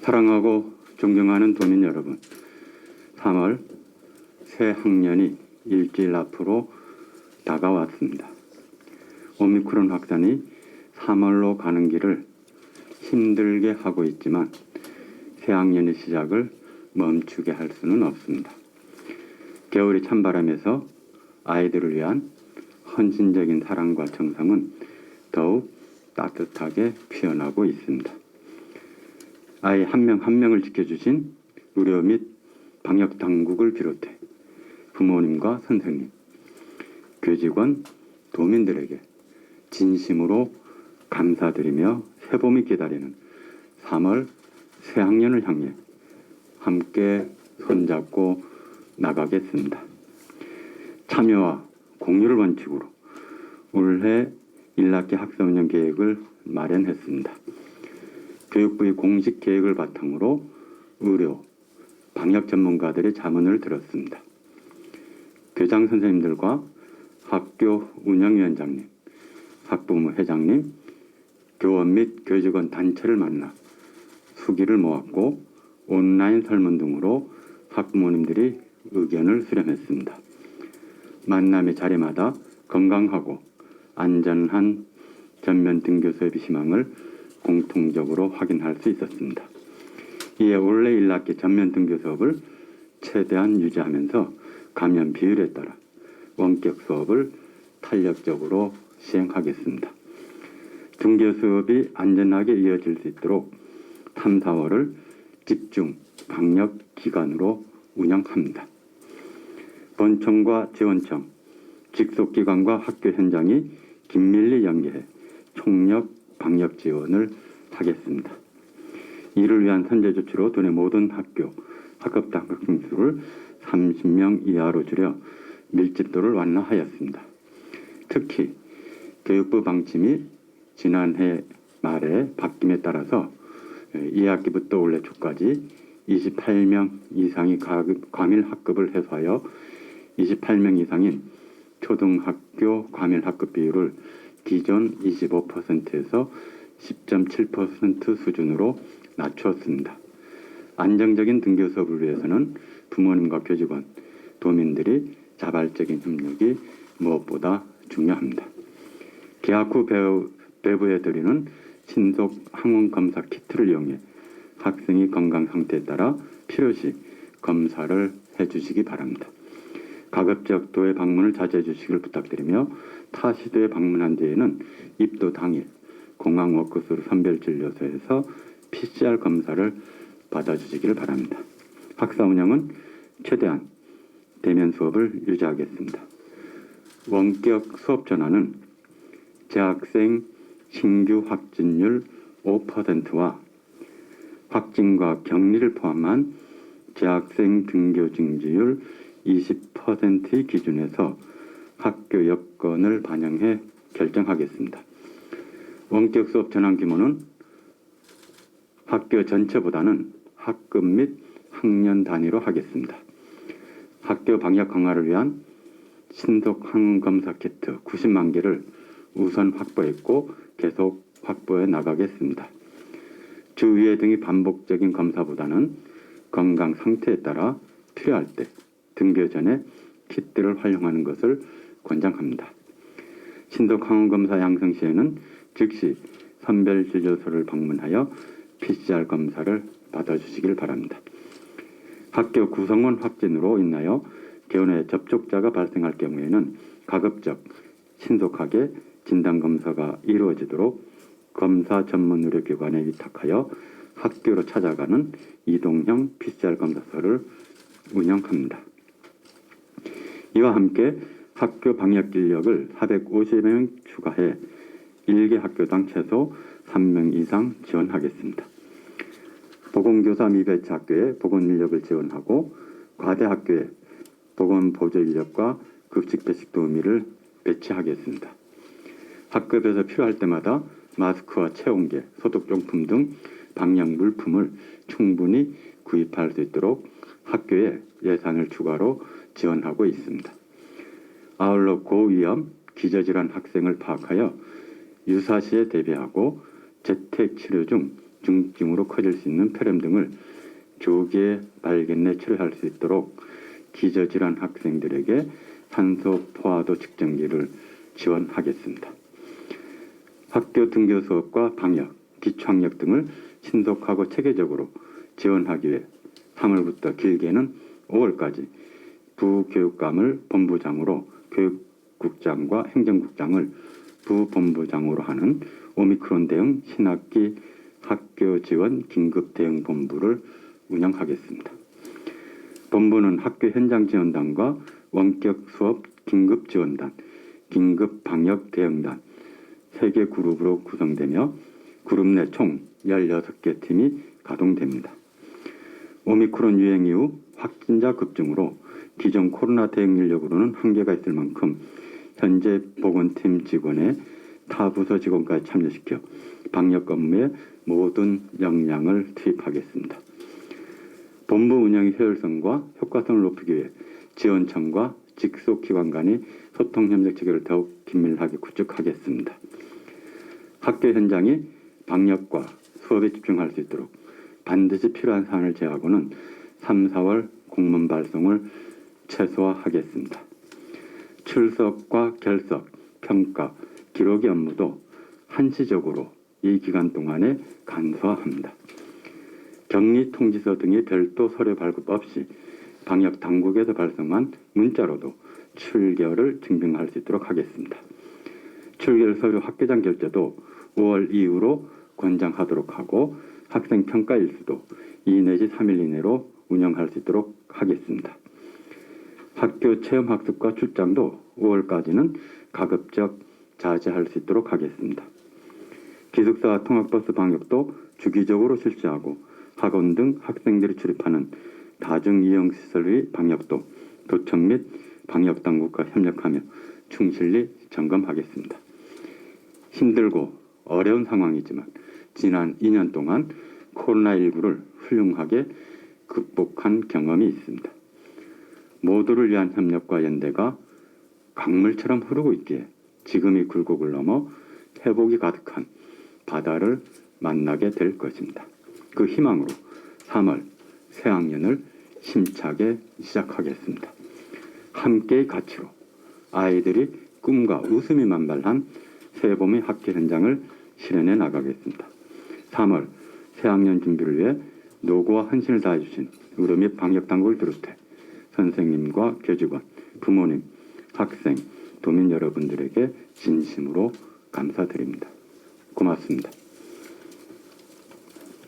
사랑하고 존경하는 도민 여러분, 3월 새 학년이 일주일 앞으로 다가왔습니다. 오미크론 확산이 3월로 가는 길을 힘들게 하고 있지만 새 학년의 시작을 멈추게 할 수는 없습니다. 겨울이 찬바람에서 아이들을 위한 헌신적인 사랑과 정성은 더욱 따뜻하게 피어나고 있습니다. 아이 한 명 한 명을 지켜주신 의료 및 방역 당국을 비롯해 부모님과 선생님, 교직원, 도민들에게 진심으로 감사드리며 새봄이 기다리는 3월 새학년을 향해 함께 손잡고 나가겠습니다. 참여와 공유를 원칙으로 올해 1학기 학사 운영 계획을 마련했습니다. 교육부의 공식 계획을 바탕으로 의료, 방역 전문가들의 자문을 들었습니다. 교장 선생님들과 학교 운영위원장님, 학부모 회장님, 교원 및 교직원 단체를 만나 수기를 모았고 온라인 설문 등으로 학부모님들이 의견을 수렴했습니다. 만남의 자리마다 건강하고 안전한 전면 등교 수업의 희망을 공통적으로 확인할 수 있었습니다. 이에 올해 1학기 전면 등교 수업을 최대한 유지하면서 감염 비율에 따라 원격 수업을 탄력적으로 시행하겠습니다. 등교 수업이 안전하게 이어질 수 있도록 3, 4월을 집중 방역 기간으로 운영합니다. 본청과 지원청, 직속기관과 학교 현장이 긴밀리 연계해 총력 방역 지원을 하겠습니다. 이를 위한 선제 조치로 도내 모든 학교 학급당 학생 수를 30명 이하로 줄여 밀집도를 완화하였습니다. 특히 교육부 방침이 지난해 말에 바뀜에 따라서 2학기부터 올해 초까지 28명 이상이 과밀 학급을 해소하여 28명 이상인 초등학교 과밀 학급 비율을 기존 25%에서 10.7% 수준으로 낮추었습니다. 안정적인 등교 수업을 위해서는 부모님과 교직원, 도민들이 자발적인 협력이 무엇보다 중요합니다. 개학 후 배부해 드리는 신속 항원 검사 키트를 이용해 학생의 건강 상태에 따라 필요시 검사를 해주시기 바랍니다. 가급적 도에 방문을 자제해 주시길 부탁드리며 타 시도에 방문한 뒤에는 입도 당일 공항 워크스루 선별진료소에서 PCR 검사를 받아주시기를 바랍니다. 학사 운영은 최대한 대면 수업을 유지하겠습니다. 원격 수업 전환은 재학생 신규 확진율 5%와 확진과 격리를 포함한 재학생 등교 증지율 20%의 기준에서 학교 여건을 반영해 결정하겠습니다. 원격 수업 전환 규모는 학교 전체보다는 학급 및 학년 단위로 하겠습니다. 학교 방역 강화를 위한 신속 항원 검사 키트 90만 개를 우선 확보했고 계속 확보해 나가겠습니다. 주위에 등의 반복적인 검사보다는 건강 상태에 따라 필요할 때 등교 전에 키트를 활용하는 것을 권장합니다. 신속 항원 검사 양성 시에는 즉시 선별 진료소를 방문하여 PCR 검사를 받아주시길 바랍니다. 학교 구성원 확진으로 인하여 개원의 접촉자가 발생할 경우에는 가급적 신속하게 진단 검사가 이루어지도록 검사 전문 의료기관에 위탁하여 학교로 찾아가는 이동형 PCR 검사소를 운영합니다. 이와 함께 학교 방역 인력을 450명 추가해 일개 학교당 최소 3명 이상 지원하겠습니다. 보건교사 미배치 학교에 보건 인력을 지원하고 과대 학교에 보건 보조 인력과 급식 배식 도우미를 배치하겠습니다. 학급에서 필요할 때마다 마스크와 체온계, 소독용품 등 방역 물품을 충분히 구입할 수 있도록 학교에 예산을 추가로 지원하고 있습니다. 아울러 고위험 기저질환 학생을 파악하여 유사시에 대비하고 재택 치료 중 중증으로 커질 수 있는 폐렴 등을 조기에 발견해 치료할 수 있도록 기저질환 학생들에게 산소 포화도 측정기를 지원하겠습니다. 학교 등교 수업과 방역, 기초학력 등을 신속하고 체계적으로 지원하기 위해 3월부터 길게는 5월까지 부교육감을 본부장으로 교육국장과 행정국장을 부본부장으로 하는 오미크론 대응 신학기 학교 지원 긴급 대응 본부를 운영하겠습니다. 본부는 학교 현장 지원단과 원격 수업 긴급 지원단, 긴급 방역 대응단 세개 그룹으로 구성되며 그룹 내 총 16개 팀이 가동됩니다. 오미크론 유행 이후 확진자 급증으로 기존 코로나 대응 인력으로는 한계가 있을 만큼 현재 보건팀 직원의 타 부서 직원까지 참여시켜 방역 업무에 모든 역량을 투입하겠습니다. 본부 운영의 효율성과 효과성을 높이기 위해 지원청과 직속 기관 간의 소통 협력 체계를 더욱 긴밀하게 구축하겠습니다. 학교 현장이 방역과 수업에 집중할 수 있도록 반드시 필요한 사안을 제하고는 3, 4월 공문 발송을 최소화하겠습니다. 출석과 결석, 평가, 기록의 업무도 한시적으로 이 기간 동안에 간소화합니다. 격리 통지서 등의 별도 서류 발급 없이 방역 당국에서 발송한 문자로도 출결을 증빙할 수 있도록 하겠습니다. 출결 서류 학교장 결제도 5월 이후로 권장하도록 하고 학생 평가 일수도 2 내지 3일 이내로 운영할 수 있도록 하겠습니다. 학교 체험 학습과 출장도 5월까지는 가급적 자제할 수 있도록 하겠습니다. 기숙사 통학버스 방역도 주기적으로 실시하고 학원 등 학생들이 출입하는 다중이용시설의 방역도 도청 및 방역당국과 협력하며 충실히 점검하겠습니다. 힘들고 어려운 상황이지만 지난 2년 동안 코로나19를 훌륭하게 극복한 경험이 있습니다. 모두를 위한 협력과 연대가 강물처럼 흐르고 있기에 지금 이 굴곡을 넘어 회복이 가득한 바다를 만나게 될 것입니다. 그 희망으로 3월 새학년을 힘차게 시작하겠습니다. 함께의 가치로 아이들이 꿈과 웃음이 만발한 새봄의 학교 현장을 실현해 나가겠습니다. 3월 새학년 준비를 위해 노고와 헌신을 다해주신 의료 및 방역 당국을 비롯해 선생님과 교직원, 부모님, 학생, 도민 여러분들에게 진심으로 감사드립니다. 고맙습니다.